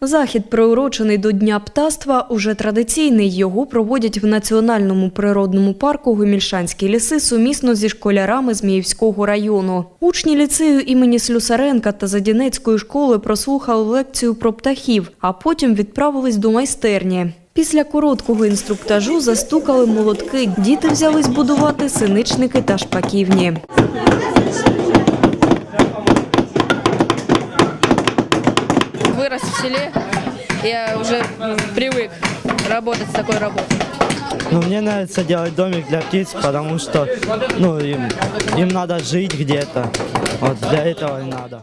Захід, приурочений до Дня птаства, уже традиційний. Його проводять в Національному природному парку Гомільшанські ліси сумісно зі школярами Зміївського району. Учні ліцею імені Слюсаренка та Задінецької школи прослухали лекцію про птахів, а потім відправились до майстерні. Після короткого інструктажу застукали молотки. Діти взялись будувати синичники та шпаківні. вырос в селе, я уже м, привык работать с такой работой. Ну, мне нравится делать домик для птиц, потому что ну, им, им надо жить где-то. Вот для этого и надо.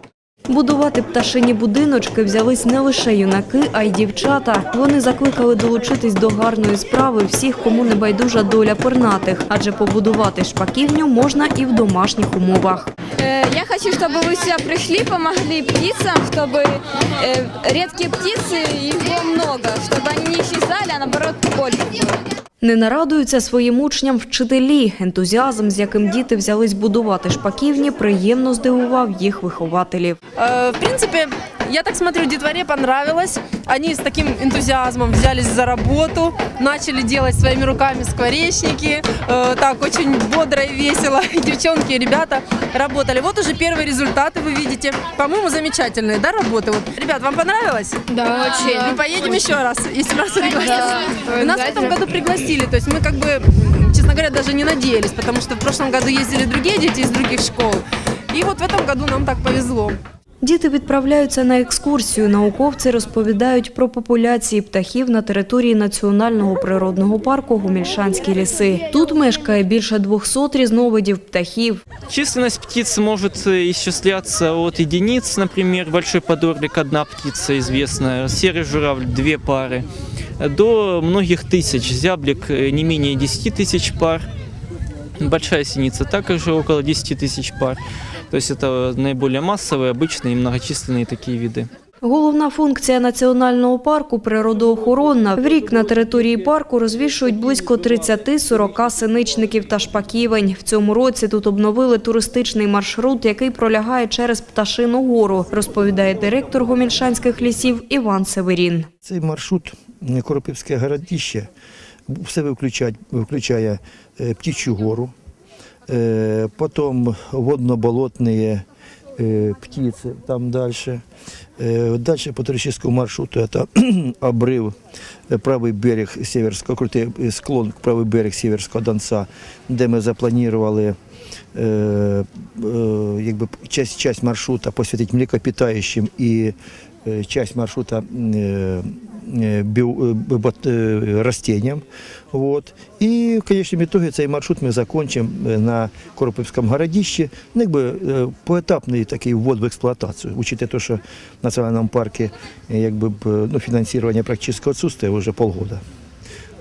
Будувати пташині будиночки взялись не лише юнаки, а й дівчата. Вони закликали долучитись до гарної справи всіх, кому не байдужа доля пернатих, адже побудувати шпаківню можна і в домашніх умовах. Э, Я хочу, чтобы вы сюда пришли, помогли птицам, чтобы э, редкие птицы, их было много, чтобы они не исчезали, а наоборот больше было. Не нарадуються своїм учням вчителі. Ентузіазм, з яким діти взялись будувати шпаківні, приємно здивував їх вихователів. Э, В принципе, я так смотрю, детворе понравилось. Они с таким энтузиазмом взялись за работу, начали делать своими руками скворечники. Э, Так, очень бодро и весело. И девчонки, и ребята работали. Вот уже первые результаты вы видите. По-моему, замечательные, да, работы? Вот. Ребят, вам понравилось? Да, очень. Мы поедем еще раз, если нас пригласят. Нас в этом году пригласили. То есть мы как бы, честно говоря, даже не надеялись, потому что в прошлом году ездили другие дети из других школ. И вот в этом году нам так повезло. Діти відправляються на екскурсію. Науковці розповідають про популяції птахів на території Національного природного парку Гумільшанські ліси. Тут мешкає більше 200 різновидів птахів. Численность птиц может э, исчисляться от единиц, например, большой подорлик – одна птица известная, серый журавль – две пары, до многих тысяч, зяблик э, не менее 10 тысяч пар, большая синица также около 10 тысяч пар. То есть это наиболее массовые, обычные и многочисленные такие виды. Головна функція національного парку природоохоронна. В рік на території парку розвішують близько 30-40 синичників та шпаківень. В цьому році тут обновили туристичний маршрут, який пролягає через Пташину гору, розповідає директор Гомільшанських лісів Іван Северін. Цей маршрут е, Коропівське городище все виключає, виключає е, Птічу гору, е, потім водно-болотні е, птиці там далі. Далі по туристичному маршруту это обрыв, е, правий берег Северського, крутий е, склон, правий берег Северського Донца, де ми запланували е, е, якби, часть, часть маршрута посвятити млекопитающим і е, часть маршрута е, е, е, е, растениям. Вот. І в конечном итоге цей маршрут ми закончимо е, на Коропівському городищі. Ну, якби е, поетапний такий ввод в експлуатацію. Учити те, що в національному парку е, якби, е, ну, фінансування практично відсутствує вже полгода.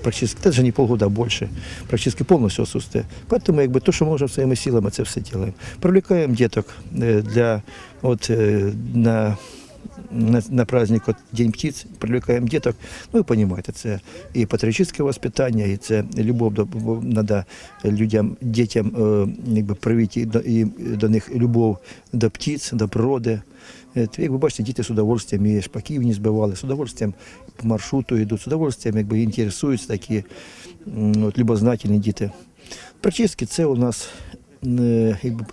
Практически, даже не полгода, а больше. Практически полностью отсутствие. Поэтому якби, то, що можемо своїми силами, це все делаем. Привлекаем деток е, для, от, е, на, на, на праздник от, День птиц, привлекаем деток. Ну, ви розумієте, це і патріотичне воспитання, і це любов до, надо людям, дітям якби, привити і до, і до них любов до птиць, до природи. Як ви бачите, діти з удовольствием і шпаківні збивали, з удовольствием по маршруту йдуть, з удовольствием якби, інтересуються такі от, любознательні діти. Практично це у нас якби,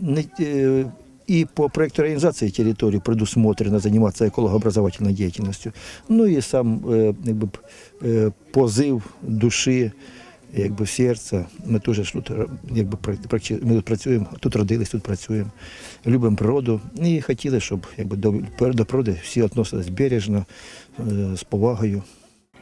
не, е, и по проекту организации территории предусмотрено заниматься экологообразовательной деятельностью. Ну і сам е, якби, б, е, позив душі, якби серця. Ми теж ж тут прак- практи- ми тут працюємо, тут родились, тут працюємо, любимо природу і хотіли, щоб якби, до, до природи всі відносились бережно, е, з повагою.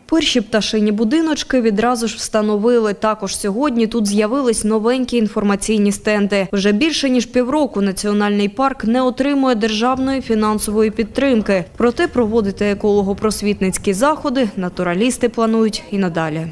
Перші пташині будиночки відразу ж встановили. Також сьогодні тут з'явились новенькі інформаційні стенди. Вже більше ніж півроку національний парк не отримує державної фінансової підтримки. Проте проводити еколого-просвітницькі заходи натуралісти планують і надалі.